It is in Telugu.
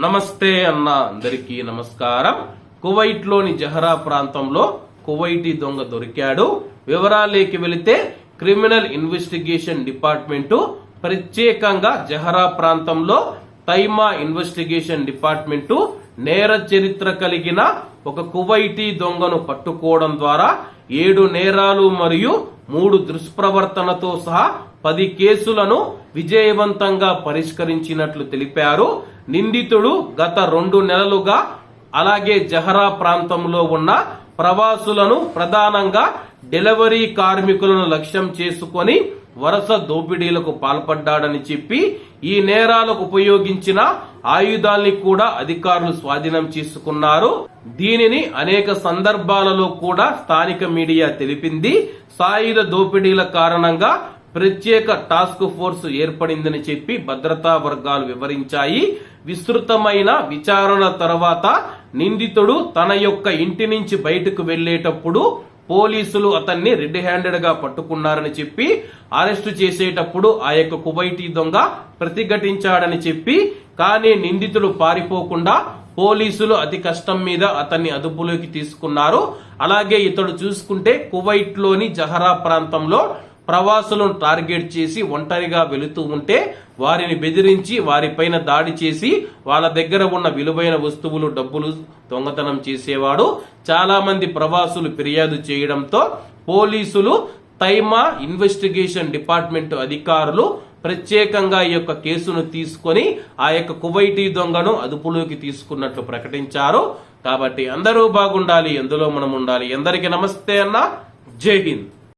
నమస్తే అన్న అందరికీ నమస్కారం. కువైట్లోని జహరా ప్రాంతంలో కువైటీ దొంగ దొరికాడు. వివరాలేకి వెళితే క్రిమినల్ ఇన్వెస్టిగేషన్ డిపార్ట్మెంటు ప్రత్యేకంగా జహరా ప్రాంతంలో తైమా ఇన్వెస్టిగేషన్ డిపార్ట్మెంటు నేర చరిత్ర కలిగిన ఒక కువైటీ దొంగను పట్టుకోవడం ద్వారా ఏడు నేరాలు మరియు మూడు దుష్ప్రవర్తనతో సహా పది కేసులను విజయవంతంగా పరిష్కరించినట్లు తెలిపారు. నిందితుడు గత రెండు నెలలుగా అలాగే జహరా ప్రాంతంలో ఉన్న ప్రవాసులను ప్రధానంగా డెలివరీ కార్మికులను లక్ష్యం చేసుకొని వరుస దోపిడీలకు పాల్పడ్డాడని చెప్పి ఈ నేరాలకు ఉపయోగించిన ఆయుధాల్ని కూడా అధికారులు స్వాధీనం చేసుకున్నారు. దీనిని అనేక సందర్భాలలో కూడా స్థానిక మీడియా తెలిపింది. సాయుధ దోపిడీల కారణంగా ప్రత్యేక టాస్క్ ఫోర్స్ ఏర్పడిందని చెప్పి భద్రతా వర్గాలు వివరించాయి. విస్తృతమైన విచారణ తర్వాత నిందితుడు తన యొక్క ఇంటి నుంచి బయటకు వెళ్ళేటప్పుడు పోలీసులు అతన్ని రెడ్ హ్యాండెడ్గా పట్టుకున్నారని చెప్పి అరెస్టు చేసేటప్పుడు ఆ యొక్క కువైటీ దొంగ ప్రతిఘటించాడని చెప్పి కానీ నిందితుడు పారిపోకుండా పోలీసులు అతి కష్టం మీద అతన్ని అదుపులోకి తీసుకున్నారు. అలాగే ఇతడు చూసుకుంటే కువైట్లోని జహరా ప్రాంతంలో ప్రవాసులను టార్గెట్ చేసి ఒంటరిగా వెళుతూ ఉంటే వారిని బెదిరించి వారిపైన దాడి చేసి వాళ్ళ దగ్గర ఉన్న విలువైన వస్తువులు డబ్బులు దొంగతనం చేసేవాడు. చాలా మంది ప్రవాసులు ఫిర్యాదు చేయడంతో పోలీసులు తైమా ఇన్వెస్టిగేషన్ డిపార్ట్మెంట్ అధికారులు ప్రత్యేకంగా ఈ యొక్క కేసును తీసుకొని ఆ యొక్క కువైటీ దొంగను అదుపులోకి తీసుకున్నట్లు ప్రకటించారు. కాబట్టి అందరూ బాగుండాలి ఎందులో మనం ఉండాలి. ఎందరికీ నమస్తే అన్న. జై హింద్.